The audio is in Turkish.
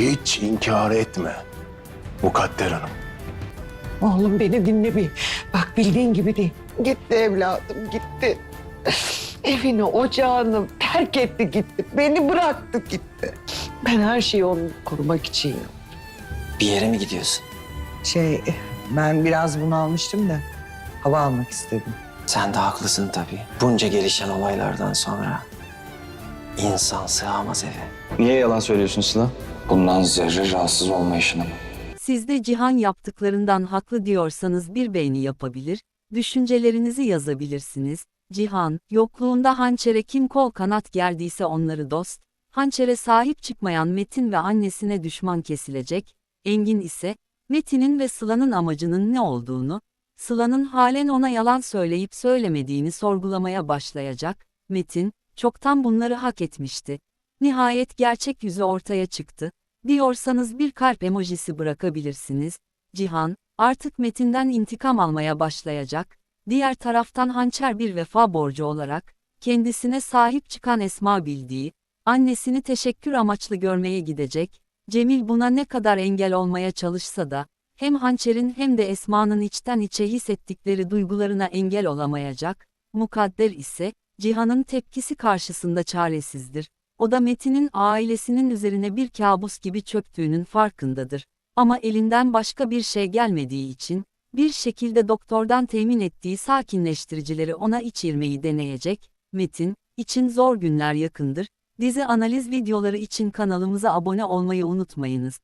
Hiç inkar etme. Mukadder Hanım. Oğlum beni dinle bir. Bak bildiğin gibi değil. Gitti evladım gitti. Evini, ocağını terk etti gitti. Beni bıraktı gitti. Ben her şeyi onu korumak için yaptım. Bir yere mi gidiyorsun? Şey, ben biraz bunu almıştım da hava almak istedim. Sen de haklısın tabii. Bunca gelişen olaylardan sonra insan sığamaz eve. Niye yalan söylüyorsun Sıla? Bundan zerre rahatsız olma işine mi? Siz de Cihan yaptıklarından haklı diyorsanız bir beğeni yapabilir, düşüncelerinizi yazabilirsiniz. Cihan, yokluğunda hançere kim kol kanat gerdiyse onları dost, hançere sahip çıkmayan Metin ve annesine düşman kesilecek, Engin ise, Metin'in ve Sıla'nın amacının ne olduğunu, Sıla'nın halen ona yalan söyleyip söylemediğini sorgulamaya başlayacak, Metin, çoktan bunları hak etmişti. Nihayet gerçek yüzü ortaya çıktı. Diyorsanız bir kalp emojisi bırakabilirsiniz. Cihan, artık Metin'den intikam almaya başlayacak. Diğer taraftan hançer bir vefa borcu olarak, kendisine sahip çıkan Esma bildiği, annesini teşekkür amaçlı görmeye gidecek. Cemil buna ne kadar engel olmaya çalışsa da, hem hançerin hem de Esma'nın içten içe hissettikleri duygularına engel olamayacak. Mukadder ise, Cihan'ın tepkisi karşısında çaresizdir. O da Metin'in ailesinin üzerine bir kabus gibi çöktüğünün farkındadır. Ama elinden başka bir şey gelmediği için, bir şekilde doktordan temin ettiği sakinleştiricileri ona içirmeyi deneyecek. Metin, için zor günler yakındır. Dizi analiz videoları için kanalımıza abone olmayı unutmayınız.